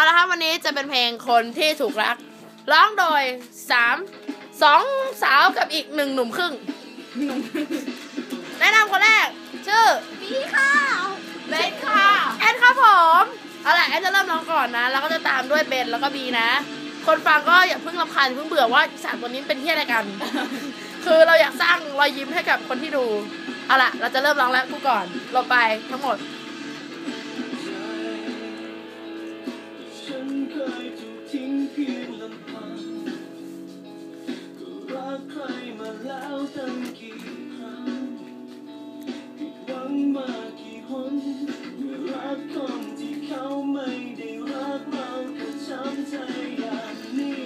เอาละครับวันนี้จะเป็นเพลงคนที่ถูกรัก ร้องโดยสามสองสาวกับอีกหนึ่งหนุ่มครึ่ง แนะนำคนแรก ชื่อปีค่ะเบนค่ะแอนครับผมเอาล่ะแอนจะเริ่มร้องก่อนนะ แล้วก็จะตามด้วยเบนแล้วก็บีนะ คนฟังก็อย่าเพิ่งรำคาญอย่าเพิ่งเบื่อว่าสามตัวนี้เป็นที่อะไรกัน คือเราอยากสร้างรอยยิ้มให้กับคนที่ดูเอาล่ะ เราจะเริ่มร้องแล้วกูก่อนลงไปทั้งหมด ยถูกทิ้งเพียงลำพังก็รักใครมาแล้วตั้งกี่ครั้งผิดหวังมากี่คนเมื่อรักคนที่เขาไม่ได้รักเราก็ช้ำใจอย่างนี้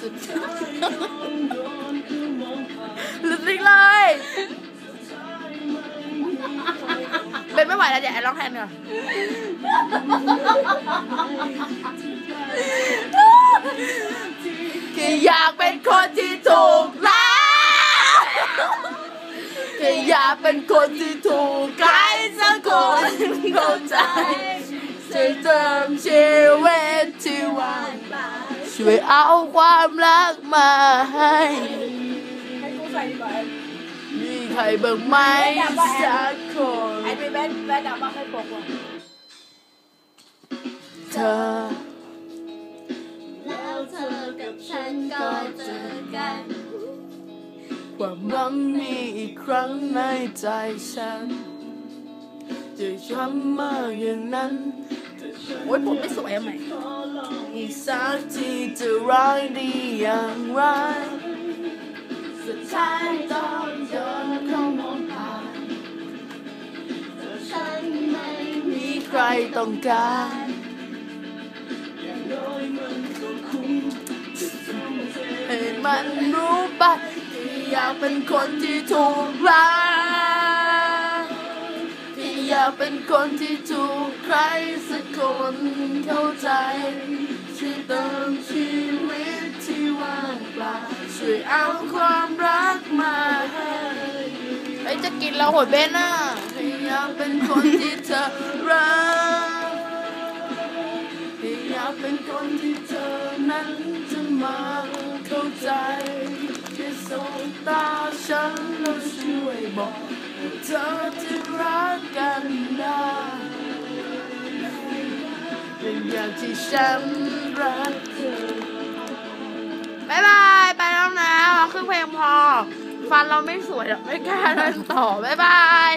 สุดท้ายโดนโดนคือมองผ่านลึกๆเลยท้ายไรเอาเบนไม่ไหวแล้วเดี๋ยวแอนร้องแทนก่อน เป็นคนที่ถูกใครสักคนเข้าใจช่วยเติมชีวิตที่ว่างเปล่าช่วยเอาความรักมาให้ให้กูใส่ดีกว่ามีใครบ้างไหมสักคนไอ้ไปแบนแบนดาบ้าให้ปกว่ะเธอ แล้วเธอกับฉันก็เจอกัน ความหวังมีอีกครั้งในใจฉัน จะช้ำมากอย่างนั้นโอ๊ยผมไม่สวยอะไหมอีกสักทีจะร้ายดีอย่างไรสุดท้ายต้องโดนเขามองผ่านฉันไม่มีใครต้องการน้อยมันก็คุ้มจะทุ่มเทให้มันรู้ไปที่ อยากเป็นคนที่ถูกรักที่อยากเป็นคนที่ถูกใครสักคนเข้าใจช่วยเติมชีวิตที่ว่างเปล่าช่วยเอาความรักมาให้ไอ้จะกินเราโหดเบนอะที่อยากเป็นคนที่เธอรักที่อยากเป็นคนที่เธอนั้นจะมาเข้าใจ สบตาฉันแล้วช่วยบอกว่าเธอจะรักกันได้เป็นอย่างที่ฉันรักเธอบายบายไปแล้วนะเราครึ่งเพลงพอ ฟันเราไม่สวยหรอกไม่กล้าเล่นต่อบายบาย